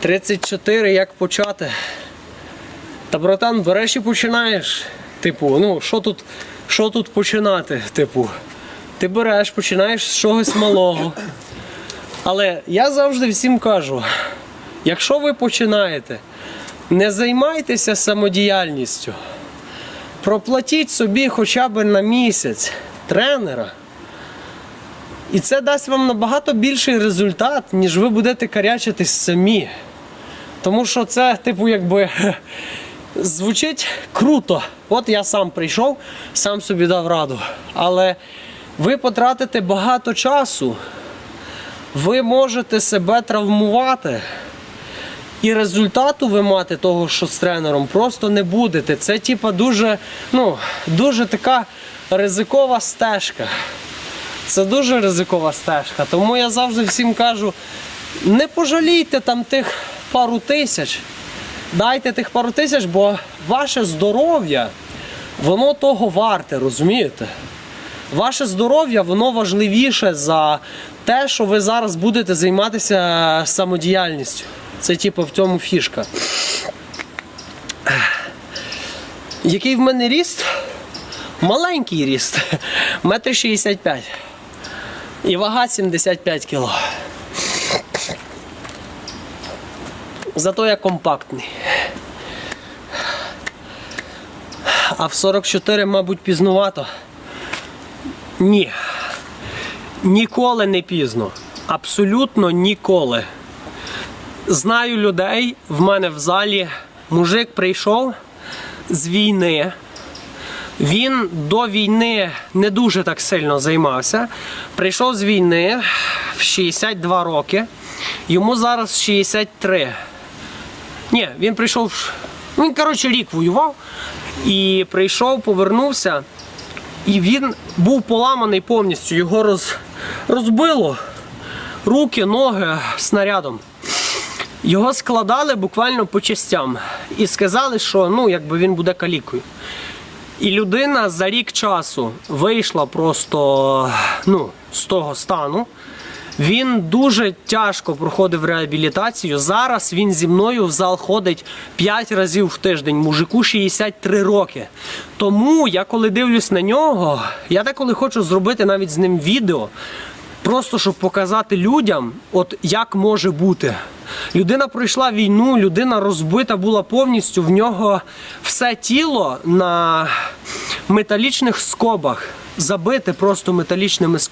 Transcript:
34 як почати. Та братан, береш і починаєш. Типу, ну, що тут, що тут починати? Типу, ти береш, починаєш з чогось малого. Але я завжди всім кажу: якщо ви починаєте, не займайтеся самодіяльністю. Проплатіть собі хоча б на місяць тренера. І це дасть вам набагато більший результат, ніж ви будете карячитись самі. Тому що це, типу, якби звучить круто. От я сам прийшов, сам собі дав раду. Але ви потратите багато часу, ви можете себе травмувати. І результату ви мати того, що з тренером, просто не будете. Це типа дуже, ну, дуже така ризикова стежка. Це дуже ризикова стежка. Тому я завжди всім кажу: не пожалійте там тих пару тисяч. Дайте тих пару тисяч, бо ваше здоров'я, воно того варте, розумієте? Ваше здоров'я, воно важливіше за те, що ви зараз будете займатися самодіяльністю. Це типу в цьому фішка. Який в мене ріст? Маленький ріст. Метр 65. І вага 75 кг. Зато я компактний. А в 44, мабуть, пізнувато. Ні. Ніколи не пізно. Абсолютно ніколи. Знаю людей, в мене в залі мужик прийшов з війни. Він до війни не дуже так сильно займався. Прийшов з війни в 62 роки. Йому зараз 63. Ні, він прийшов. Він, коротше, рік воював і прийшов, повернувся. І він був поламаний повністю. Його роз... розбило руки, ноги снарядом. Його складали буквально по частям і сказали, що ну, якби він буде калікою. І людина за рік часу вийшла просто ну, з того стану. Він дуже тяжко проходив реабілітацію. Зараз він зі мною в зал ходить 5 разів в тиждень. Мужику 63 роки. Тому я коли дивлюсь на нього, я деколи хочу зробити навіть з ним відео. Просто щоб показати людям, от як може бути. Людина пройшла війну, людина розбита була повністю. В нього все тіло на металічних скобах, забите просто металічними скобами.